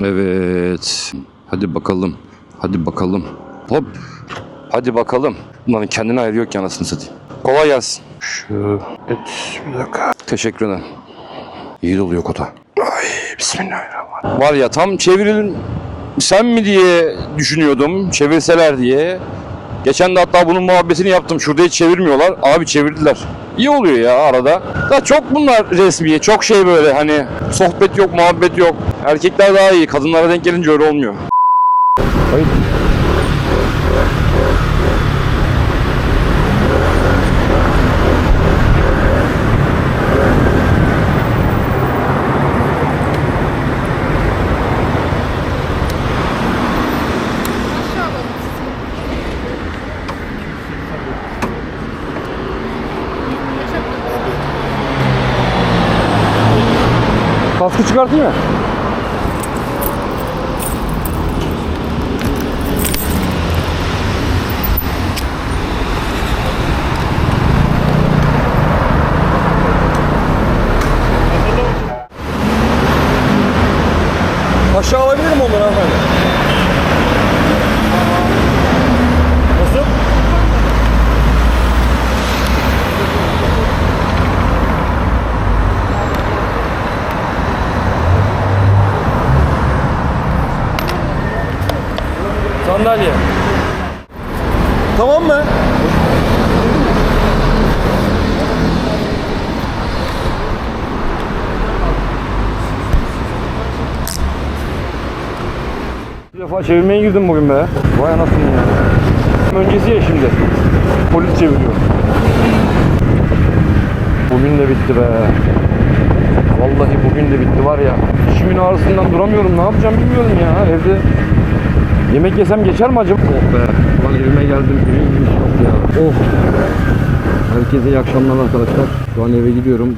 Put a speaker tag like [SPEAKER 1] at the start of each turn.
[SPEAKER 1] Evet. Hadi bakalım. Hadi bakalım. Hop. Hadi bakalım. Bunların kendine ayrı yok ki anasını satayım. Kolay gelsin. Şu et bir dakika. Teşekkür ederim. İyi doluyor kota. Ay bismillahirrahmanirrahim. Var ya tam çevirilir sen mi diye düşünüyordum. Çevirseler diye. Geçen de hatta bunun muhabbetini yaptım. Şurada hiç çevirmiyorlar. Abi çevirdiler. İyi oluyor ya arada. Da çok bunlar resmi. Çok şey böyle hani sohbet yok, muhabbet yok. Erkekler daha iyi. Kadınlara denk gelince öyle olmuyor. Hayır. Kaskı çıkartayım mı? Aşağı alabilir mi onları hanımefendi? Sandalye. Tamam mı? Bir defa çevirmeye girdim bugün be. Vay anasını ya. Öncesi ya şimdi. Polis çeviriyor. Bugün de bitti be. Vallahi bugün de bitti var ya. İçimin ağrısından duramıyorum. Ne yapacağım bilmiyorum ya evde. Yemek yesem geçer mi acaba? Oh be. Lan evime geldim. Evim gibi yok ya. Oh. Herkese iyi akşamlar arkadaşlar. Şu an eve gidiyorum.